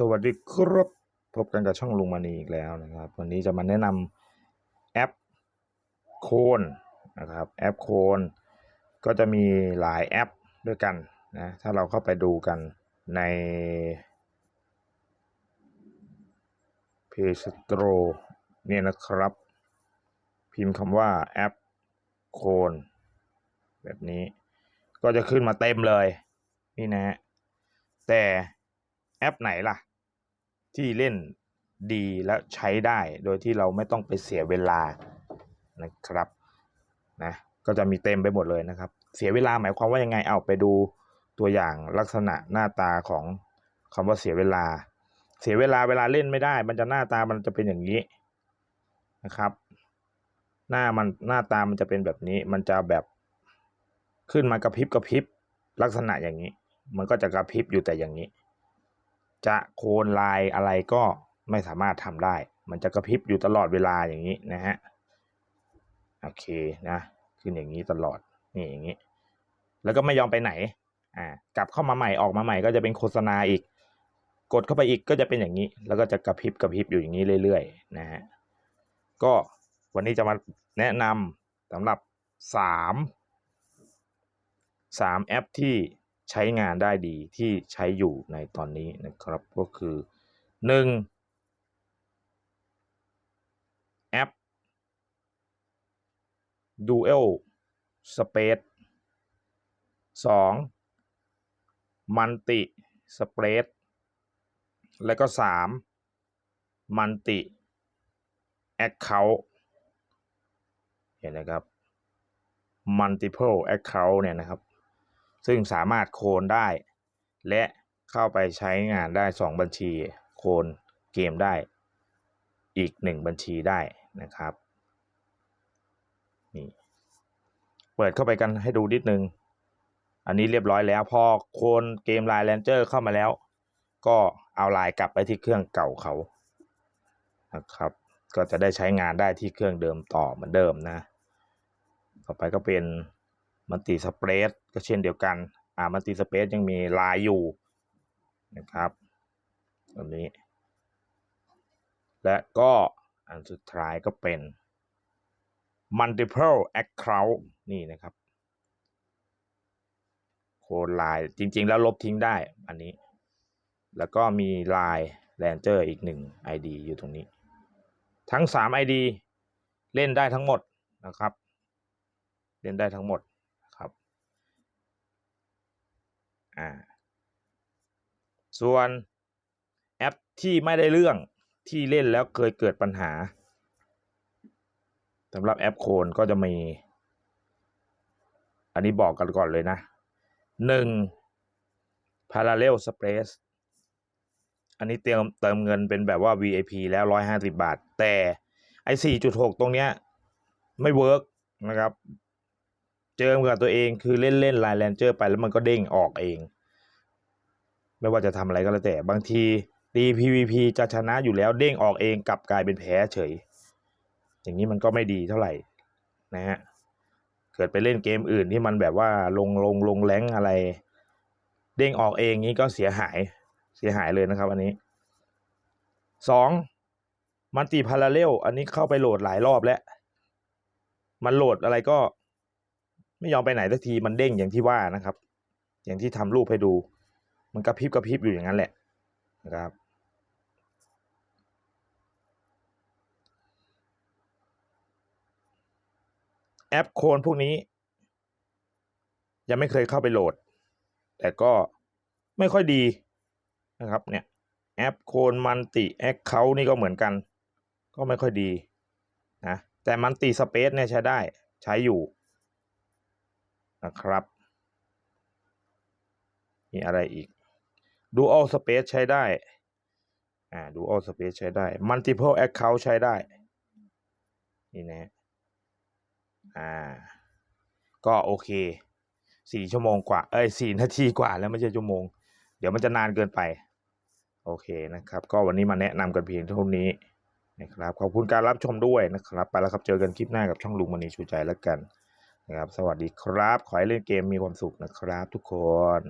สวัสดีครับพบกันกับช่องลุงมณีอีกแล้วนะครับ วันนี้จะมาแนะนำแอปโคนนะครับแอปโคนก็จะมีหลายแอปด้วยกันนะถ้าเราเข้าไปดูกันใน Play Store เนี่ยนะครับ พิมพ์คำว่าแอปโคนแบบนี้ก็จะขึ้นมาเต็มเลยนี่นะฮะแต่แอปไหนล่ะ ที่เล่นดีและใช้ได้ โดยที่เราไม่ต้องไปเสียเวลานะครับนะก็จะมีเต็มไปหมดเลยนะครับ เสียเวลาหมายความว่ายังไงเอาไปดูตัวอย่างลักษณะหน้าตาของคำว่าเสียเวลา เสียเวลาเวลาเล่นไม่ได้ มันจะหน้าตามันจะเป็นอย่างนี้นะครับ หน้ามันหน้าตามันจะเป็นแบบนี้ มันจะแบบขึ้นมากระพริบกระพริบลักษณะอย่างนี้ มันก็จะกระพริบอยู่แต่อย่างนี้ จะโคนลายอะไรก็ไม่สามารถทำได้ มันจะกระพริบอยู่ตลอดเวลาอย่างนี้นะฮะ โอเคนะ ขึ้นอย่างนี้ตลอด นี่อย่างนี้ แล้วก็ไม่ยอมไปไหน อ่า กลับเข้ามาใหม่ออกมาใหม่ก็จะเป็นโฆษณาอีก กดเข้าไปอีกก็จะเป็นอย่างนี้ แล้วก็จะกระพริบกระพริบอยู่อย่างนี้เรื่อยๆนะฮะ ก็วันนี้จะมาแนะนำสำหรับสามสามแอปที่ ใช้งานได้ดีที่ใช้อยู่ในตอนนี้นะครับก็คือหนึ่งแอป Dual Space สอง Multi Space แล้วก็สาม Multi Account เห็นนะครับ multiple account เนี่ยนะครับ ซึ่งสามารถโคลนได้ และเข้าไปใช้งานได้ 2 บัญชี โคลนเกมได้ อีก 1 บัญชีได้นะครับนี่เปิดเข้าไปกันให้ดูนิดนึง อันนี้เรียบร้อยแล้ว พอโคลนเกมไลน์แลนเจอร์เข้ามาแล้ว ก็เอาไลน์กลับไปที่เครื่องเก่าเขานะครับ ก็จะได้ใช้งานได้ที่เครื่องเดิมต่อเหมือนเดิมนะ ต่อไปก็เป็น มันติสเปรดก็เช่นเดียวกัน อ่ามันติสเปรดยังมีลายอยู่นะครับตัวนี้ และก็อันสุดท้ายก็เป็น multiple account นี่นะครับ โค้ดลายจริง ๆ แล้วลบทิ้งได้อันนี้ แล้วก็มีลายแลนเจอร์อีกหนึ่ง ID อยู่ตรงนี้ ทั้ง 3 ID เล่นได้ทั้งหมดนะครับ เล่นได้ทั้งหมดครับ อ่าส่วนแอปที่ไม่ได้เรื่องที่เล่นแล้วเคยเกิดปัญหาสำหรับแอปโคนก็จะมี อันนี้บอกกันก่อนเลยนะหนึ่ง Parallel Space อันนี้เติมเติมเงินเป็นแบบว่า VIP แล้ว150บาท แต่ไอ้4.6ตรงเนี้ย ไม่เวิร์กนะครับ เจอกับตัวเองคือเล่นเล่นไลน์แลนเจอร์ไปแล้วมันก็เด้งออกเอง ไม่ว่าจะทำอะไรก็แล้วแต่ บางทีตี PVP จะชนะอยู่แล้วเด้งออกเองกลับกลายเป็นแพ้เฉย อย่างนี้มันก็ไม่ดีเท่าไหร่นะฮะเกิดไปเล่นเกมอื่นที่มันแบบว่าลงลงลงแรงอะไร เด้งออกเองนี้ก็เสียหายเสียหายเลยนะครับ อันนี้สองมันตีพาราเรลอันนี้เข้าไปโหลดหลายรอบแล้ว มันโหลดอะไรก็ ไม่ยอมไปไหนสักทีมันเด้งอย่างที่ว่านะครับ อย่างที่ทำรูปให้ดู มันกระพริบกระพริบอยู่อย่างนั้นแหละนะครับ แอปโคนพวกนี้ ยังไม่เคยเข้าไปโหลด แต่ก็ไม่ค่อยดีนะครับเนี่ยแอปโคนมันติแอคเคาท์นี่ก็เหมือนกัน ก็ไม่ค่อยดีนะแต่มันติสเปซเนี่ยใช้ได้ใช้อยู่ นะครับ มีอะไรอีก Dual Space ใช้ได้ อ่า Dual Space ใช้ได้ Multiple Account ใช้ได้ นี่นะ อ่า ก็โอเคสี่ชั่วโมงกว่า เอ้ยสี่นาทีกว่าแล้วไม่ใช่ชั่วโมง เดี๋ยวมันจะนานเกินไป โอเคนะครับ ก็วันนี้มาแนะนำกันเพียงเท่านี้นะครับ ขอบคุณการรับชมด้วยนะครับ ไปแล้วครับ เจอกันคลิปหน้ากับช่องลุงมณีชูใจแล้วกัน นะครับ สวัสดีครับ ขอให้เล่นเกมมีความสุขนะครับทุกคน